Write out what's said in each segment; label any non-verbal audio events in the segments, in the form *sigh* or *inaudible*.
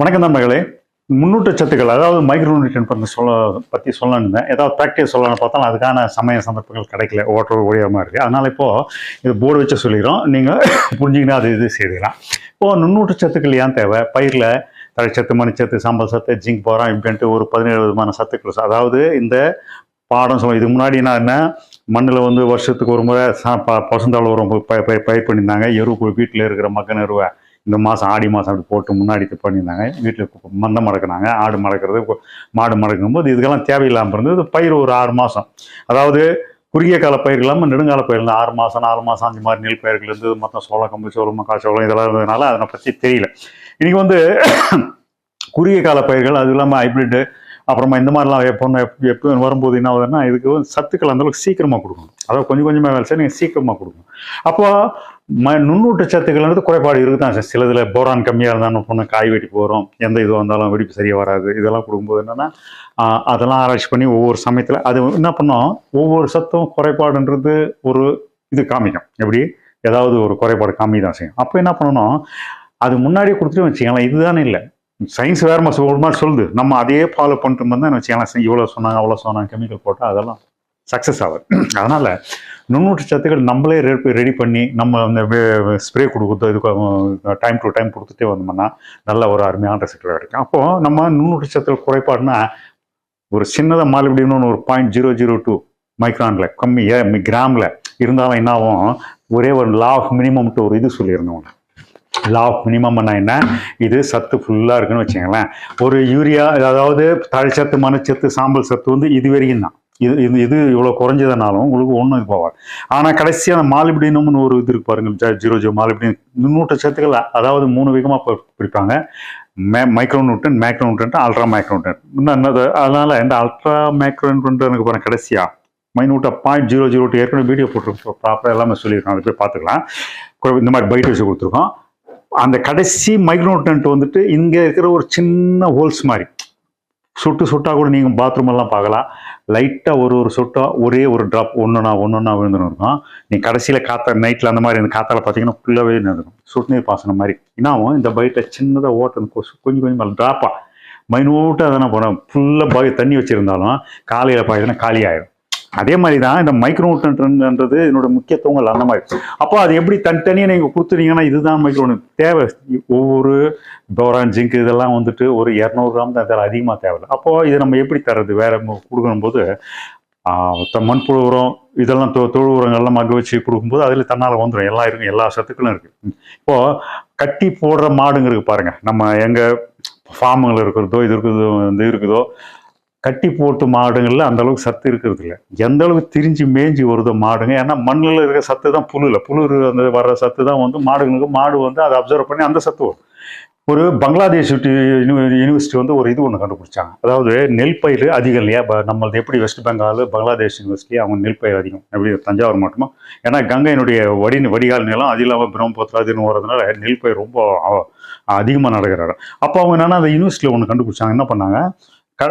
வணக்கம் நண்பர்களே முன்னூட்ட சத்துக்கள் அதாவது மைக்ரோ நியூட்ரியன் பற்றி சொல்ல பற்றி சொல்லணுன்னு இருந்தேன். ஏதாவது ப்ராக்டிஸ் சொல்லணும்னு பார்த்தாலும் அதுக்கான சமய சந்தர்ப்பங்கள் கிடைக்கல. ஓட்டர் ஓடியமாக இருக்குது அதனால் இப்போது இது போர்டு வச்சு சொல்லிடுறோம். நீங்கள் புரிஞ்சிங்கன்னா அது இது செய்திடலாம் இப்போது நுண்ணூட்ட சத்துக்கள் ஏன் தேவை? பயிரில் தழைச்சத்து மணிச்சத்து சாம்பல் சத்து ஜிங்க் போகிறோம் இப்படின்ட்டு ஒரு பதினேழு விதமான சத்துக்கள். அதாவது இந்த பாடம் சொல்ல இதுக்கு முன்னாடி நான் என்ன மண்ணில் வந்து வருஷத்துக்கு ஒரு முறை ச ப பசுந்தாள் உரம் ப- பயிர் பண்ணியிருந்தாங்க. எருவு வீட்டில் இருக்கிற மக்கள் எருவை இந்த மாதம் ஆடி மாதம் அப்படி போட்டு முன்னாடி இது பண்ணியிருந்தாங்க. வீட்டில் மந்தம் மறக்கினாங்க. ஆடு மறக்கிறது மாடு மறக்கும் போது இதுக்கெல்லாம் தேவையில்லாமல் இருந்தது. பயிர் ஒரு ஆறு மாதம் அதாவது குறுகிய கால பயிர்கள் இல்லாமல் நெடுங்கால பயிர் இருந்து ஆறு மாதம் நாலு மாதம் அஞ்சு மாதிரி நெல் பயிர்கள் இருந்தது. மொத்தம் சோள கம்பு சோளம் மக்காச்சோளம் இதெல்லாம் இருந்ததுனால அதனை பற்றி தெரியல. இன்றைக்கி வந்து குறுகிய கால பயிர்கள் அது இல்லாமல் ஹைப்ரிட்டு அப்புறமா இந்த மாதிரிலாம் எப்போ எப்போ வரும்போது என்ன ஆகுதுன்னா இதுக்கு சத்துக்கள் அந்த அளவுக்கு சீக்கிரமாக கொடுக்கணும். அதாவது கொஞ்சம் கொஞ்சமாக வேலை செய்ய நீங்கள் சீக்கிரமாக கொடுக்கணும். அப்போ ம நுண்ணூட்ட சத்துக்கள்ன்றது குறைபாடு இருக்குது தான் சில இதில் போரான் கம்மியாக இருந்தாலும் பொண்ணு காய் வெட்டி போகிறோம் எந்த இதுவாக இருந்தாலும் வெடிப்பு சரியாக வராது. இதெல்லாம் கொடுக்கும்போது என்னென்னா அதெல்லாம் ஆராய்ச்சி பண்ணி ஒவ்வொரு சமயத்தில் அது என்ன பண்ணோம்? ஒவ்வொரு சத்தும் குறைபாடுன்றது ஒரு இது காமிக்கும். எப்படி? ஏதாவது ஒரு குறைபாடு காமி தான் செய்யும். அப்போ என்ன பண்ணணும்? அது முன்னாடியே கொடுத்துட்டு வச்சுக்கலாம் இதுதானே இல்லை. சயின்ஸ் வேறு மாதிரி ஒரு மாதிரி சொல்லுது. நம்ம அதையே ஃபாலோ பண்ணிட்டு இருந்தால் வச்சுக்கலாம் இவ்வளோ சொன்னாங்க அவ்வளோ சொன்னாங்க கெமிக்கல் போட்டால் அதெல்லாம் சக்ஸஸ் ஆகுது. அதனால் நுண்ணூட்ட சத்துக்கள் நம்மளே ரெடி பண்ணி நம்ம அந்த ஸ்ப்ரே கொடுக்குறது இதுக்கு டைம் டு டைம் கொடுத்துட்டே வந்தோம்னா நல்ல ஒரு அருமையான ரிசல்ட் கிடைக்கும். அப்போது நம்ம நுண்ணூட்ட சத்துக்கள் குறைபாடுனா ஒரு சின்னதாக மாலிபடினு ஒரு பாயிண்ட் ஜீரோ ஜீரோ டூ மைக்ரானில் கம்மி கிராமில் இருந்தாலும் என்னாகும்? ஒரே ஒரு லா ஆஃப் மினிமம்ட்டு ஒரு இது சொல்லியிருந்தோம் லா ஆஃப் மினிமம்னா என்ன? இது சத்து ஃபுல்லாக இருக்குன்னு வச்சுங்களேன் ஒரு யூரியா அதாவது தழைச்சத்து மணச்சத்து சாம்பல் சத்து வந்து இது வரைக்கும் தான். இது இது இது இவ்வளோ குறைஞ்சதுனாலும் உங்களுக்கு ஒன்றும் இது போவாது ஆனால் கடைசியாக மாலிபிடினம்னு ஒரு இது இருக்கு பாருங்க ஜீரோ ஜீரோ மாலிபிடின். நூற்று சத்துக்கள் அதாவது மூணு விதமாக பிரிப்பாங்க. மே micro nutrient macro nutrient ultra micro nutrient இன்னும் என்னது இந்த அல்ட்ரா மேக்ரோ நியூட்ரனுக்கு பாருங்க கடைசியாக மைனூட்டாக பாயிண்ட் ஜீரோ ஜீரோ டூ ஏற்கனவே வீடியோ போட்டிருக்கோம். ப்ராப்பராக எல்லாமே சொல்லியிருக்கோம். அதை போய் பார்த்துக்கலாம். இந்த மாதிரி பைட் வச்சு கொடுத்துருக்கோம். அந்த கடைசி மைக்ரோடன்ட் வந்துட்டு இங்கே இருக்கிற ஒரு சின்ன ஹோல்ஸ் மாதிரி. சொட்டு சுட்டாக கூட நீங்கள் பாத்ரூம் எல்லாம் பார்க்கலாம். லைட்டாக ஒரு ஒரு சுட்டாக ஒரே ஒரு ட்ராப் ஒன்றுனா ஒன்றுனா விழுந்துருந்தோம் இருக்கும் நீ கடைசியில் காற்ற நைட்டில் அந்த மாதிரி இந்த காத்தால பார்த்தீங்கன்னா ஃபுல்லாகவே நின்றுடும் சொட்டு நீர் பாசனம் மாதிரி. என்னாவும் இந்த பைட்டில் சின்னதாக ஓட்டம் கொசு கொஞ்சம் கொஞ்சம் ட்ராப்பாக மைனூட்டாக தானே போனோம். ஃபுல்லாக பாய் தண்ணி வச்சுருந்தாலும் காலையில் பார்த்தீங்கன்னா காலி ஆகிடும் அதே மாதிரி தான் இந்த மைக்ரோன்றது என்னோட முக்கியத்துவங்கள் அந்த மாதிரி. அப்போ அது எப்படி தனித்தனியாக நீங்கள் கொடுத்துட்டீங்கன்னா இதுதான் மைக்ரோன் தேவை. ஒவ்வொரு டோரான் ஜிங்க் இதெல்லாம் வந்துட்டு ஒரு இரநூறு கிராம் தான் தேவை அதிகமாக தேவையில்லை. அப்போது இது நம்ம எப்படி தர்றது? வேற கொடுக்கணும்போது மண்புழு உரம் இதெல்லாம் தொ தொழு உரங்கள்லாம் மக வச்சு கொடுக்கும்போது அதில் தன்னால் வந்துடும் எல்லாம் இருக்கும் எல்லா சத்துக்களும் இருக்குது இப்போது கட்டி போடுற மாடுங்க பாருங்கள் நம்ம எங்கள் ஃபார்முகள் இருக்கிறதோ இது இருக்குதோ இது இருக்குதோ கட்டி போட்டு மாடுங்களில் அந்த அளவுக்கு சத்து இருக்கிறது இல்லை எந்த அளவுக்கு திரிஞ்சு மேய்ஞ்சி வருதோ மாடுங்க. ஏன்னா மண்ணில் இருக்கிற சத்து தான் புழு இல்லை புழு அந்த வர்ற சத்து தான் வந்து மாடுங்களுக்கு மாடு வந்து அதை அப்சர்வ் பண்ணி அந்த சத்து வரும். ஒரு பங்களாதேஷ் யூனிவர்சிட்டி வந்து ஒரு இது ஒன்று கண்டுபிடிச்சாங்க. அதாவது நெல் பயிர் அதிகம் இல்லையா? நம்மளது எப்படி வெஸ்ட் பெங்கால் பங்களாதேஷ் யூனிவர்சிட்டி அவங்க நெல் பயிர் அதிகம். எப்படி தஞ்சாவூர் மட்டுமா? ஏன்னா கங்கையினுடைய வடி வடிகால் நிலம் அது இல்லாமல் பிரம்மபுத்திரா இதுன்னு வரதுனால நெல் பயிர் ரொம்ப அதிகமாக நடக்கிறாரு. அப்போ அவங்க என்னென்னா அந்த யூனிவர்சிட்டியில் ஒன்று கண்டுபிடிச்சாங்க. என்ன பண்ணாங்க?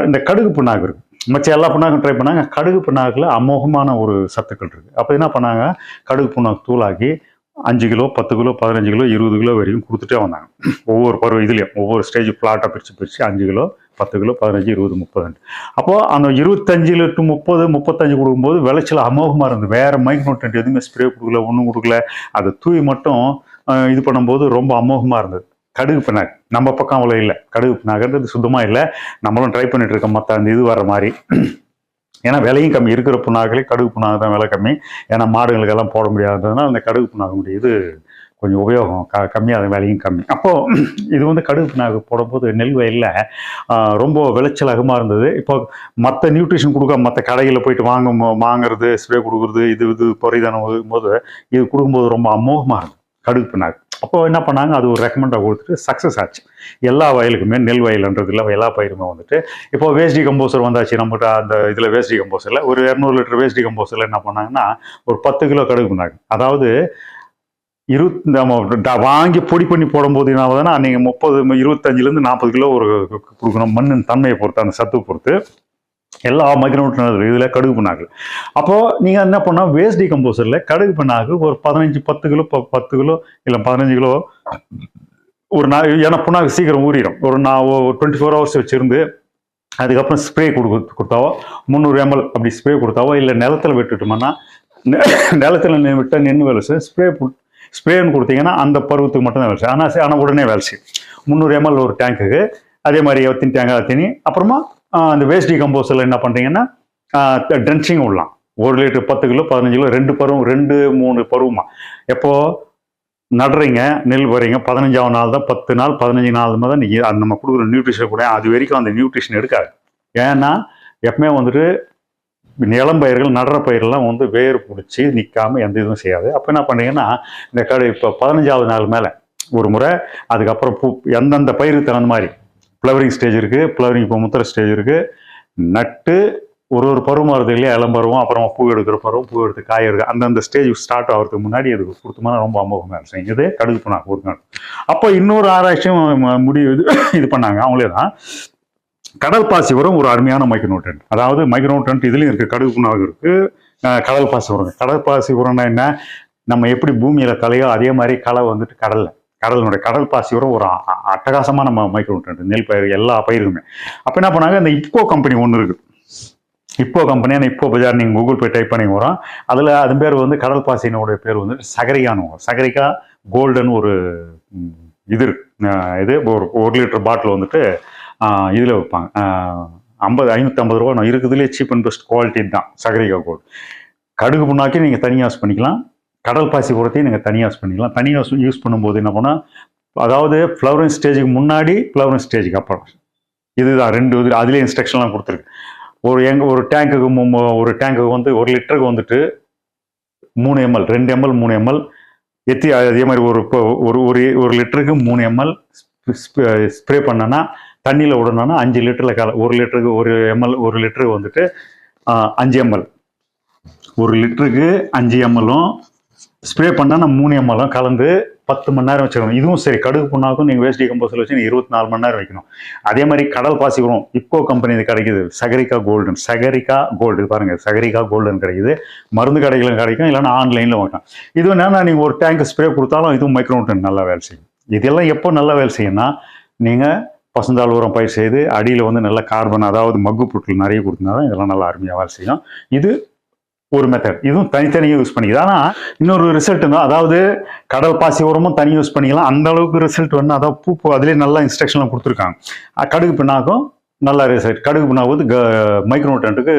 இந்த கடுகு புண்ணாக்கு இருக்கு. மற்ற எல்லா புண்ணாக்கும் ட்ரை பண்ணாங்க. கடுகு புண்ணாக்கில் அமோகமான ஒரு சத்துக்கள் இருக்குது அப்போ என்ன பண்ணாங்க? கடுகு புண்ணாக்கு தூளாக்கி அஞ்சு கிலோ பத்து கிலோ பதினஞ்சு கிலோ இருபது கிலோ வரைக்கும் கொடுத்துட்டே வந்தாங்க. ஒவ்வொரு பருவ இதுலேயும் ஒவ்வொரு ஸ்டேஜ் பிளாட்டாக பிரித்து பிரித்து அஞ்சு கிலோ பத்து கிலோ பதினஞ்சு இருபது முப்பது. அப்போது அந்த இருபத்தஞ்சில் டு முப்பது முப்பத்தஞ்சு கொடுக்கும்போது விளைச்சல் அமோகமாக இருந்தது. வேறு மைக்ரோட்டன்ட் எதுவுமே ஸ்ப்ரே கொடுக்கல ஒன்றும் கொடுக்கல. அதை தூய் மட்டும் இது பண்ணும்போது ரொம்ப அமோகமாக இருந்தது. கடுகு பின்னாக்கு நம்ம பக்கம் அவ்வளோ இல்லை. கடுகு பின்னாக்குன்றது சுத்தமாக இல்லை. நம்மளும் ட்ரை பண்ணிட்டு இருக்கோம். மற்ற அந்த இது வர மாதிரி. ஏன்னா விலையும் கம்மி. இருக்கிற புண்ணாக்களே கடுகு புண்ணாக்கு தான் விலை கம்மி. ஏன்னா மாடுகளுக்கெல்லாம் போட முடியாததுனால அந்த கடுகு புண்ணாக்குடைய இது கொஞ்சம் உபயோகம். க கம்மியாக விலையும் கம்மி. அப்போது இது வந்து கடுகு புண்ணாக்கு போடும்போது நெல் வயலில் ரொம்ப விளைச்சல் அதிகமாக இருந்தது. இப்போ மற்ற நியூட்ரிஷன் கொடுக்க மற்ற கடையில் போயிட்டு வாங்க வாங்குறது ஸ்ப்ரே கொடுக்குறது இது இது பொறிதானம் போது இது கொடுக்கும்போது ரொம்ப அமோகமாக இருந்தது கடுகு புண்ணாக்கு அப்போ என்ன பண்ணாங்க அது ஒரு ரெக்கமெண்டாக கொடுத்துட்டு சக்ஸஸ் ஆச்சு எல்லா வயலுக்குமே நெல் வயல்ன்றது இல்லை எல்லா பயிருமே வந்துட்டு இப்போ வேஸ்டி கம்போசர் வந்தாச்சு நம்மகிட்ட அந்த இதில் வேஸ்டி கம்போசரில் ஒரு இரநூறு லிட்டர் வேஸ்டி கம்போசரில் என்ன பண்ணாங்கன்னா ஒரு பத்து கிலோ கடுகு பண்ணாங்க அதாவது இரு நம்ம ட- வாங்கி பொடி பண்ணி போடும்போது என்ன ஆகுதுன்னா நீங்கள் முப்பது இருபத்தஞ்சிலேருந்து நாற்பது கிலோ ஒரு கொடுக்கணும் மண்ணின் தன்மையை பொறுத்து அந்த சத்து பொறுத்து எல்லா மைக்ரோனியூட்ரன் இதில் கடுகு பிண்ணாக்கு அப்போது நீங்கள் என்ன பண்ணால் வேஸ்ட் டிகம்போசரில் கடுகு பிண்ணாக்கு ஒரு பதினஞ்சு பத்து கிலோ ப- பத்து கிலோ இல்லை பதினஞ்சு கிலோ ஒரு நாள் ஏன்னா புண்ணாக்கு சீக்கிரம் ஊறிடும் ஒரு நான் டுவெண்ட்டி ஃபோர் ஹவர்ஸ் வச்சுருந்து அதுக்கப்புறம் ஸ்ப்ரே கொடு கொடுத்தாவோ முந்நூறு எம்எல் அப்படி ஸ்ப்ரே கொடுத்தாவோ இல்லை நிலத்துல விட்டுட்டோம்னா நெ- நிலத்துல விட்டா நின்று வேலை செய்யும். ஸ்ப்ரே ஸ்ப்ரேன்னு கொடுத்தீங்கன்னா அந்த பருவத்துக்கு மட்டும் தான் வேலை செய்யும். ஆனால் ஆனால் உடனே வேலை செய்யும். முந்நூறு எம்எல் ஒரு டேங்குக்கு அதே மாதிரி எத்தனி டேங்காக தண்ணி அப்புறமா அந்த வேஸ்ட் கம்போஸில் என்ன பண்ணுறீங்கன்னா ட்ரென்ச்சிங் விடலாம். ஒரு லிட்டர் பத்து கிலோ பதினஞ்சு கிலோ ரெண்டு பருவம் ரெண்டு மூணு பருவமா. எப்போது நடுறீங்க நெல் வரீங்க பதினஞ்சாவது நாள் தான் பத்து நாள் பதினஞ்சு நாள் தான் நீங்கள் அது நம்ம கொடுக்குற நியூட்ரிஷன் கூட அது வரைக்கும் அந்த நியூட்ரிஷன் எடுக்காது. ஏன்னா எப்பவுமே வந்துட்டு நிலம் பயிர்கள் நடுற பயிரெல்லாம் வந்து வேர் பிடிச்சி நிற்காம எந்த இதுவும் செய்யாது. அப்போ என்ன பண்ணுறீங்கன்னா இந்த கடை இப்போ பதினஞ்சாவது நாள் மேலே ஒரு முறை அதுக்கப்புறம் பூ எந்தெந்த பயிருக்கு தகுந்த மாதிரி ஃப்ளவரிங் ஸ்டேஜ் இருக்குது ஃப்ளவரிங் இப்போ முத்திர ஸ்டேஜ் இருக்குது நட்டு ஒரு ஒரு பருவம் வருது இல்லையா? இளம் பருவம் அப்புறமா பூ எடுக்கிற பருவம் பூ எடுத்து காய் எடுக்க அந்தந்த ஸ்டேஜ் ஸ்டார்ட் ஆகிறதுக்கு முன்னாடி அதுக்கு கொடுத்தோம்னா ரொம்ப அமோகமாக இருக்கும் இது கடுகு பண்ணாங்க ஒரு நாள். அப்போ இன்னொரு ஆராய்ச்சியும் முடிவு இது இது பண்ணாங்க. அவங்களே தான். கடல் பாசி உரம் ஒரு அருமையான மைக்ரோநியூட்ரன்ட் அதாவது மைக்ரோநியூட்ரன்ட் இதுலேயும் இருக்குது கடுகு புண்ணாக இருக்குது கடல் பாசி உரம் கடல் பாசி உரம்னா என்ன? நம்ம எப்படி பூமியில் கலையோ அதே மாதிரி களை வந்துட்டு கடலில். கடலினுடைய கடல் பாசி ஒரு அ- அ- அட்டகாசமான நம்ம மைக்ரோநியூட்ரன்ட் நெல் பயிர் எல்லா பயிருக்குமே. அப்போ என்ன பண்ணாங்க இந்த இப்போ கம்பெனி ஒன்று இருக்கு. இப்போ கம்பெனி அந்த இப்போ பஜார் நீங்கள் கூகுள் பே டைப் பண்ணி வரோம். அதில் அது பேர் வந்து கடல் பாசினுடைய பேர் வந்து சகரிகான்னு வரும். சகரிகா கோல்டன் ஒரு இது இது ஒரு ஒரு லிட்டர் பாட்டில் வந்துட்டு இதில் வைப்பாங்க. ஐம்பது ஐநூற்றி ஐம்பது ரூபா நான் இருக்குதுலேயே சீப் அண்ட் பெஸ்ட் குவாலிட்டி தான் சகரிகா கோல்டு. கடுகு புண்ணாக்கி நீங்கள் தனியாக யூஸ் பண்ணிக்கலாம். கடல் பாசி உரத்தையும் நீங்கள் தனியாக யூஸ் பண்ணிக்கலாம். தனியாக யூஸ் பண்ணும்போது என்ன பண்ணால் அதாவது ஃப்ளவரிங் ஸ்டேஜுக்கு முன்னாடி ஃப்ளவரிங் ஸ்டேஜுக்கு அப்புறம். இதுதான் ரெண்டு இது அதுலேயே இன்ஸ்ட்ரக்ஷன்லாம் கொடுத்துருக்கு. ஒரு எங்கள் ஒரு டேங்குக்கு ஒரு டேங்குக்கு வந்து ஒரு லிட்டருக்கு வந்துட்டு மூணு எம்எல் ரெண்டு எம்எல் மூணு எம்எல் எத்தி அதே மாதிரி ஒரு இப்போ ஒரு ஒரு ஒரு லிட்டருக்கு மூணு எம்எல் ஸ்ப்ரே பண்ணனா தண்ணியில் விடணும்னா அஞ்சு லிட்டரில் கல ஒரு லிட்டருக்கு ஒரு எம்எல் ஒரு லிட்டருக்கு வந்துட்டு அஞ்சு எம்எல் ஒரு லிட்டருக்கு அஞ்சு எம்எல்லும் ஸ்ப்ரே பண்ணால் நான் மூணு எம்எல்லாம் கலந்து பத்து மணி நேரம் வச்சுக்கணும். இதுவும் சரி கடுகு புண்ணாக்கும் நீங்கள் வேஸ்ட் கம்போஸில் வச்சு நீங்கள் இருபத்தி நாலு மணி நேரம் வைக்கணும். அதே மாதிரி கடல் பாசி உரம் இப்போ கம்பெனி இது கிடைக்குது. சகரிகா கோல்டன் சகரிகா கோல்டு பாருங்கள் சகரிகா கோல்டன் கிடைக்குது. மருந்து கடைகளும் கிடைக்கும் இல்லைன்னா ஆன்லைனில் வாங்கலாம். இது என்னன்னா நீங்கள் ஒரு டேங்க் ஸ்ப்ரே கொடுத்தாலும் இதுவும் மைக்ரோடன் நல்லா வேலை செய்யும். இதெல்லாம் எப்போ நல்லா வேலை செய்யும்னா நீங்கள் பசுந்தாள் உரம் பயிர் செய்து அடியில் வந்து நல்ல கார்பன் அதாவது மக்கு பொருட்கள் நிறைய கொடுத்தா தான் இதெல்லாம் நல்லா அருமையாக வேலை செய்யும். இது ஒரு மெத்தட் இதுவும் தனித்தனியாக யூஸ் பண்ணிக்குது. ஆனால் இன்னொரு ரிசல்ட் தான் அதாவது கடல் பாசி உரமும் தனி யூஸ் பண்ணிக்கலாம். அந்த அளவுக்கு ரிசல்ட் வந்து அதாவது பூ அதுலேயே அதிலே நல்ல இன்ஸ்ட்ரக்ஷன்லாம் கொடுத்துருக்காங்க. கடுகு பின்னாக்கும் நல்ல ரிசல்ட் கடுகு பின்னாக்கு வந்து மைக்ரோட்டன்ட்டுக்கு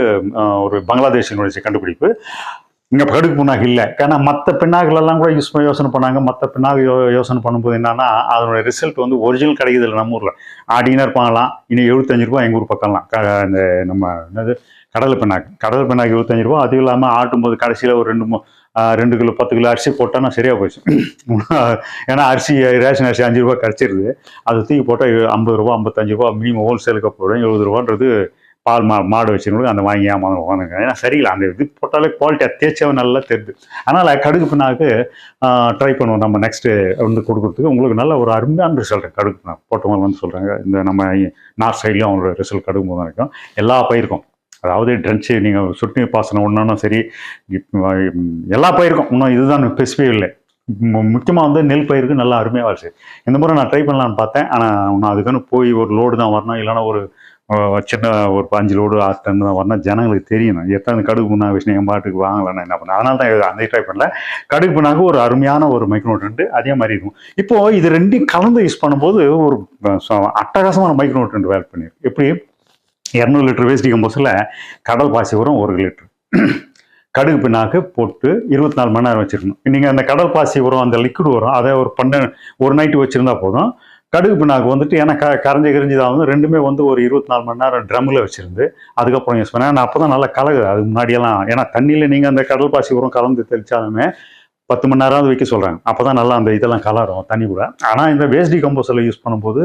ஒரு பங்களாதேஷ் யூனிவர்சிட்டி கண்டுபிடிப்பு. இங்கே கடுகு புண்ணாக்கு இல்லை. ஏன்னா மற்ற பின்னாக்குலெல்லாம் கூட யூஸ் பண்ணி யோசனை பண்ணாங்க. மற்ற பின்னாக்கு யோ யோசனை பண்ணும்போது என்னன்னா அதனுடைய ரிசல்ட் வந்து ஒரிஜினல் கிடைக்குது இல்லை நம்ம ஊரில். ஆடினா இருப்பாங்களாம். இன்னும் எழுபத்தஞ்சு ரூபா எங்கள் ஊர் பக்கம்லாம். இந்த நம்ம என்னது கடலை பினாக்கு கடலை பின்னாக்கு இருபத்தஞ்சு ரூபா. அதுவும் இல்லாமல் ஆட்டும்போது கடைசியில் ஒரு ரெண்டு மூ- ரெண்டு கிலோ பத்து கிலோ அரிசி போட்டால் நான் சரியாக போயிடுச்சு. *clears throat* ஏன்னா அரிசி ரேஷன் அரிசி அஞ்சு ரூபா கிடச்சிருது. அதை தூக்கி போட்டால் ஐம்பது ரூபா ஐம்பத்தஞ்சு ரூபா மினிமம் ஹோல்சேலுக்கு போடும் எழுபது ரூபான்றது பால் மா மாடு வச்சுருக்கோம் அந்த வாங்கி ஏமாந்து வாங்கினாங்க ஏன்னா சரியில்லை. அந்த இது போட்டாலே குவாலிட்டியாக தேய்ச்சவன் நல்லா தெரியுது. அதனால் கடுகு பின்னாக்கு ட்ரை பண்ணுவோம் நம்ம நெக்ஸ்ட்டு வந்து கொடுக்குறதுக்கு. உங்களுக்கு நல்ல ஒரு அருமையான ரிசல்ட் கடுகு பின்னாக்கு போட்டவங்க வந்து சொல்கிறாங்க இந்த நம்ம நார்த் சைட்லேயும் அவங்களோட ரிசல்ட் கடுகு போது இருக்கும். எல்லா பயிருக்கும். அதாவது ட்ரென்ச்சு நீங்கள் சொட்டு நீர் பாசனம் ஒன்றுனா சரி எல்லா பயிருக்கும். இன்னும் இதுதான் ஸ்பெசிஃபிக் இல்லை. முக்கியமாக வந்து நெல் பயிருக்கு நல்லா அருமையாக வருச்சு இந்த முறை நான் ட்ரை பண்ணலான்னு பார்த்தேன். ஆனால் இன்னும் அதுக்குன்னு போய் ஒரு லோடு தான் வரணும். இல்லைன்னா ஒரு சின்ன ஒரு அஞ்சு லோடு ஆறு டன் தான் வரணும். ஜனங்களுக்கு தெரியணும். எத்தனை கடுகு புண்ணா விஷயம் என் பாட்டுக்கு வாங்கலாம் என்ன பண்ண அதனால தான் அந்த ட்ரை பண்ணல. கடுகு புண்ணாக்கு ஒரு அருமையான ஒரு மைக்ரோட்ரெண்ட் அதே மாதிரி இருக்கும். இப்போது இது ரெண்டையும் கலந்து யூஸ் பண்ணும்போது ஒரு ச- அட்டகாசமான மைக்ரோட்ரெண்ட் வேலை பண்ணியிருக்கு எப்படி? இரநூறு லிட்டர் வேஸ்ட் கம்போஸில் கடல் பாசி உரம் ஒரு லிட்டர். கடுகு பின்னாக்கு போட்டு இருபத்தி நாலு மணி நேரம் வச்சுருக்கணும். நீங்கள் அந்த கடல் பாசி உரம் அந்த லிக்விட் உரம் அதை ஒரு பண்ண ஒரு நைட்டு வச்சுருந்தா போதும். கடுகு பின்னாக்கு வந்துட்டு ஏன்னா க கரைஞ்சி கரைஞ்சிதான் வந்து ரெண்டுமே வந்து ஒரு இருபத்தி நாலு மணி நேரம் ட்ரம்மில் வச்சுருந்து அதுக்கப்புறம் யூஸ் பண்ணேன் நான் அப்போ தான் நல்லா கலகுது. அதுக்கு முன்னாடியெல்லாம் ஏன்னா தண்ணியில் நீங்கள் அந்த கடல் பாசி உரம் கலந்து தெளிச்சாலுமே பத்து மணி நேரம் வைக்க சொல்கிறாங்க அப்போ தான் நல்லா அந்த இதெல்லாம் கலரும் தண்ணி கூட. ஆனால் இந்த வேஸ்ட் கம்போஸில் யூஸ் பண்ணும்போது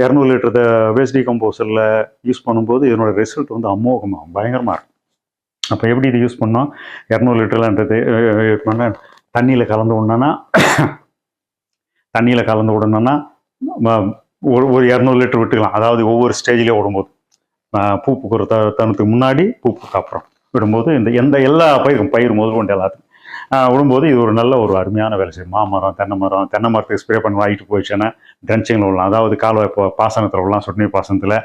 இரநூறு லிட்டர் வேஸ்ட் டிகம்போசரில் யூஸ் பண்ணும்போது இதனோட ரிசல்ட் வந்து அமோகமாக பயங்கரமாக இருக்கும். அப்போ எப்படி இது யூஸ் பண்ணோம்? இரநூறு லிட்டர்லன்றது பண்ண தண்ணியில் கலந்து விடணும்னா தண்ணியில் கலந்து விடணும்னா ஒரு ஒரு இரநூறு லிட்டர் விட்டுக்கலாம். அதாவது ஒவ்வொரு ஸ்டேஜ்லேயே விடும்போது பூ பூக்கிற த தனத்துக்கு முன்னாடி பூ பூக்க அப்புறம் விடும்போது இந்த எந்த எல்லா பயிரும் பயிர் முதல் கொண்டு எல்லாத்துக்கும். விடும்போது இது ஒரு நல்ல ஒரு அருமையான வேலை செய்யும். மாமரம் தென்னை மரம் தென்னை மரத்துக்கு ஸ்ப்ரே பண்ணி வாங்கிட்டு போயிடுச்சுன்னா ட்ரென்ச்சிங்கில் விடலாம். அதாவது கால்வாய் பாசனத்தில் விடலாம் சொட்டு நீர் பாசனத்தில்.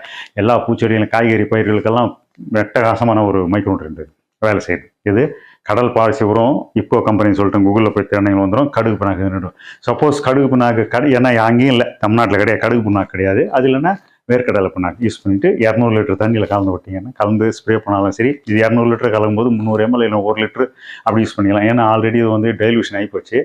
எல்லா பூச்செடிகளும் காய்கறி பயிர்களுக்கெல்லாம் வெட்டகாசமான ஒரு மைக்ரோ இருந்தது வேலை செய்யுது. இது கடல் பாசி உரம் இப்போ கம்பெனி சொல்லிட்டு கூகுளில் போய் திறனைகள் வந்துடும் கடுகு புண்ணாக்கு சப்போஸ் கடுகு புண்ணாக்கு கடை ஏன்னா அங்கேயும் இல்லை தமிழ்நாட்டில் கிடையாது கடுகு பினாக்கு கிடையாது. அது இல்லைன்னா வேர்க்கடலை புண்ணாக்கு யூஸ் பண்ணிட்டு இரநூறு லிட்டர் தண்ணியில் கலந்து விட்டிங்கன்னா கலந்து ஸ்ப்ரே பண்ணாலும் சரி இது இரநூறு லிட்டர் கலக்கும்போது முந்நூறு எம்எல் இல்லை ஒரு லிட்டர் அப்படி யூஸ் பண்ணிக்கலாம். ஏன்னா ஆல்ரெடி இது வந்து டைல்யூஷன் ஆகி போச்சு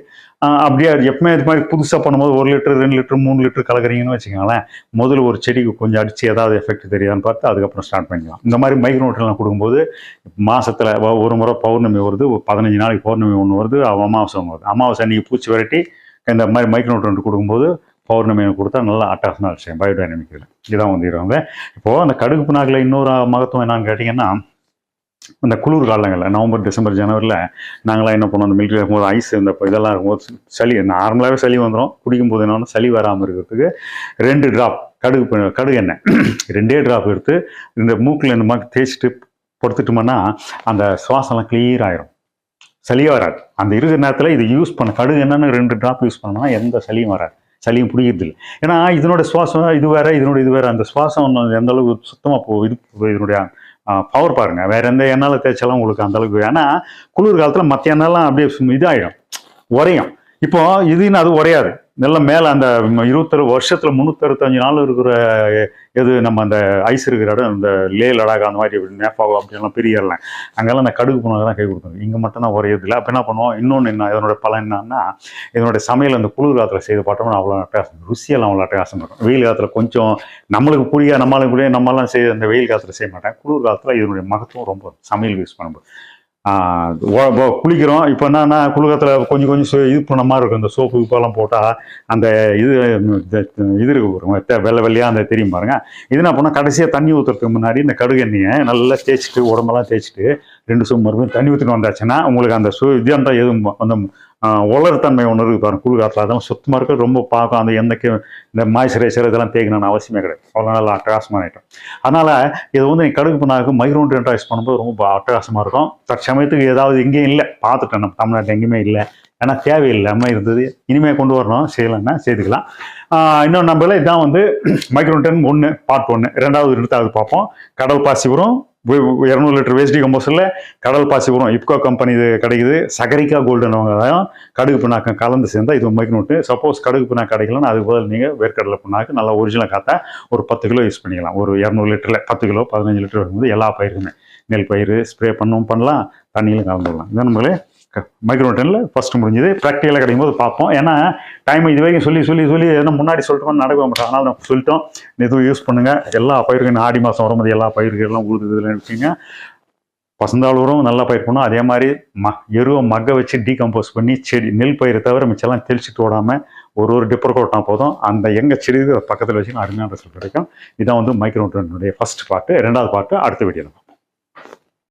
அப்படியே அது எப்பவுமே இது மாதிரி புதுசாக பண்ணும்போது ஒரு லிட்டர் ரெண்டு லிட்டர் மூணு லிட்டர் கலக்குறீங்கன்னு வச்சுக்கோங்களேன் முதல்ல ஒரு செடிக்கு கொஞ்சம் அடித்து ஏதாவது எஃபெக்ட் தெரியாதுன்னு பார்த்து அதுக்கப்புறம் ஸ்டார்ட் பண்ணிக்கலாம். இந்த மாதிரி மைக்ரோட்டெல்லாம் கொடுக்கும்போது மாதத்தில் ஒரு முறை பௌர்ணமி வருது பதினஞ்சு நாளைக்கு பௌர்ணமி ஒன்று வருது அமாவாசை ஒன்று வருது. அமாவாசை அன்னைக்கு பூச்சி விரட்டி இந்த மாதிரி மைக்ரோட்ரெண்ட் கொடுக்கும்போது பௌர்ணமி கொடுத்தா நல்லா அட்டாசனாக விஷயம் பயோடைனமிக் இதில் இதான் வந்து இருவாங்க இப்போது அந்த கடுகு புண்ணாக்கில் இன்னொரு மகத்துவம் என்னன்னு கேட்டிங்கன்னா இந்த குளிர் காலங்களில் நவம்பர் டிசம்பர் ஜனவரியில் நாங்களாம் என்ன பண்ணுவோம் அந்த மிலிட்ரி இருக்கும்போது ஐஸ் இந்த இதெல்லாம் இருக்கும்போது சளி நார்மலாகவே சளி வந்துடும் குடிக்கும்போது என்ன சளி வராமல் இருக்கிறதுக்கு ரெண்டு ட்ராப் கடுகு கடுகு எண்ணெய். *clears throat* ரெண்டே ட்ராப் எடுத்து இந்த மூக்கில் இந்த மாதிரி தேய்ச்சிட்டு படுத்துட்டோம்னா அந்த சுவாசம்லாம் கிளியர் ஆயிரும். சளியே வராது. அந்த இருக்கிற நேரத்தில் இது யூஸ் பண்ண கடுகு என்னன்னு ரெண்டு ட்ராப் யூஸ் பண்ணோம்னா எந்த சளியும் வராது. சளியும் பிடிக்கிறது இல்லை ஏன்னா இதனோட சுவாசம் இது வேற இதனோட இது வேற. அந்த சுவாசம் எந்த அளவுக்கு சுத்தமாக போ இது இதனுடைய பவர் பாருங்கள் வேற எந்த எண்ணெயில் தேய்ச்சலாம் உங்களுக்கு அந்த அளவுக்கு ஏன்னா குளிர் காலத்தில் மற்ற எண்ணெய்லாம் அப்படியே இதாகிடும் உரையும் இப்போ இதுன்னு அது உரையாது நல்ல மேலே அந்த இருபத்தொரு வருஷத்தில் முந்நூற்றறுபத்தஞ்சு நாள் இருக்கிற எது நம்ம அந்த ஐஸ் இருக்கிற இடம் இந்த லே லடாக் அந்த மாதிரி நேபாவோ அப்படிலாம் பெரியலாம் அங்கெல்லாம் அந்த கடுகு புண்ணாக்கு தான் கை கொடுத்தோம் இங்கே மட்டும் தான் உரையது இல்லை அப்போ என்ன பண்ணுவோம்? இன்னொன்று என்ன இதனோட பலன் என்னன்னா இதனுடைய சமையல் அந்த குளிர் காலத்தில் செய்து பார்த்தோம்னா அவ்வளோ அட்டகாசம் ருசியெல்லாம் அவ்வளோ அட்டகாசம் இருக்கும் வெயில் காலத்தில் கொஞ்சம் நம்மளுக்கு புரிய நம்மளுக்கு புரிய நம்மளாம் செய்ய அந்த வெயில் காலத்தில் செய்ய மாட்டேன். குளிர் காலத்தில் இதனுடைய மகத்துவம் ரொம்ப சமையல் யூஸ் பண்ணும்போது. குளிக்கிறோம். இப்போ என்னன்னா குளிக்கத்தில் கொஞ்சம் கொஞ்சம் சோ- இது பண்ண மாதிரி இருக்கும். இந்த சோப்பு இப்போலாம் போட்டால் அந்த இது இது இருக்கு பாருங்க, வெள்ளை வெள்ளையாக அந்த தெரியும் பாருங்க. இது என்ன பண்ணால் கடைசியாக தண்ணி ஊற்றுறதுக்கு முன்னாடி இந்த கடுகு எண்ணெயை நல்லா தேய்ச்சிட்டு உடம்பெல்லாம் தேய்ச்சிட்டு ரெண்டு சூ மறுபடியும் தண்ணி ஊற்றிட்டு வந்தாச்சுன்னா உங்களுக்கு அந்த சு இது அந்த எதுவும் அந்த உலர்த்தன்மை ஒன்று இருக்குது பாருங்கள் குளிர்காலத்தில். அதெல்லாம் சுத்தமாக இருக்க ரொம்ப பார்க்கும் அந்த எந்த இந்த மாய்ஸ்சரைசர் இதெல்லாம் தேய்க்கணும்னு அவசியமே கிடையாது. அவ்வளோ நல்லா அட்டகாசமான ஐட்டம் அதனால் இது வந்து நீங்கள் கடுகு பண்ணாக்கு மைக்ரோன் யூஸ் பண்ணும்போது ரொம்ப அட்டகாசமாக இருக்கும். தற்சமயத்துக்கு ஏதாவது எங்கேயும் இல்லை. பார்த்துட்டேன் நம்ம தமிழ்நாட்டில் எங்கேயுமே இல்லை. ஏன்னா தேவையில்லாமல் இருந்தது. இனிமேல் கொண்டு வரணும். செய்யலைன்னா செய்துக்கலாம். ஆஹ் இன்னும் நம்மள இதான் வந்து மைக்ரோன்டன் ஒன்று பார்ட் ஒன்று ரெண்டாவது எடுத்தாவது பார்ப்போம். கடல் பாசி இரநூறு லிட்டர் வேஸ்டி கம்போஸில் கடல் பாசி உரம் இப்கோ கம்பெனி இது கிடைக்குது. சகரிக்கா கோல்டுன்னு தான். கடுகு பினாக்கம் கலந்து சேர்ந்தா இது மைக்ரோட்டு சப்போஸ் கடுகு பிண்ணாக்கு கிடைக்கலன்னா அதுக்கு பதில் நீங்கள் வேர்க்கடலை பினாக்கு நல்லா ஒரிஜினல் காத்தா ஒரு பத்து கிலோ யூஸ் பண்ணிக்கலாம். ஒரு இரநூறு லிட்டரில் பத்து கிலோ பதினஞ்சு லிட்டர் வரும்போது எல்லா பயிருக்குமே நெல் பயிர் ஸ்ப்ரே பண்ணவும் பண்ணலாம். தண்ணியிலும் கலந்துடலாம். இதான் நம்மளே மைக்ரோ டெனில் ஃபஸ்ட்டு முடிஞ்சது. ப்ராக்டிக்கலாக கிடைக்கும் போது பார்ப்போம். ஏன்னா டைம் இது வரைக்கும் சொல்லி சொல்லி சொல்லி என்ன முன்னாடி சொல்லிட்டோம் நடக்க மாட்டோம் அதனால் நம்ம சொல்லிட்டோம். எதுவும் யூஸ் பண்ணுங்கள் எல்லா பயிருக்கும் ஆடி மாதம் வரும்போது எல்லா பயிர்கள்லாம் உழுதுல வச்சுங்க. பசந்தாளூரும் நல்லா பயிர் பண்ணும். அதே மாதிரி ம எருவை மக்க வச்சு டீகம்போஸ் பண்ணி செடி நெல் பயிரை தவிர மிச்சம்லாம் தெளிச்சுட்டு ஓடாமல் ஒரு ஒரு டிப்பர் கோட்டா போதும். அந்த எங்கள் செடி பக்கத்தில் வச்சு அருமையான ரிசல்ட் கிடைக்கும். இதான் வந்து மைக்ரோட்டனுடைய ஃபஸ்ட் பாட்டு ரெண்டாவது பாட்டு அடுத்த வீடியோ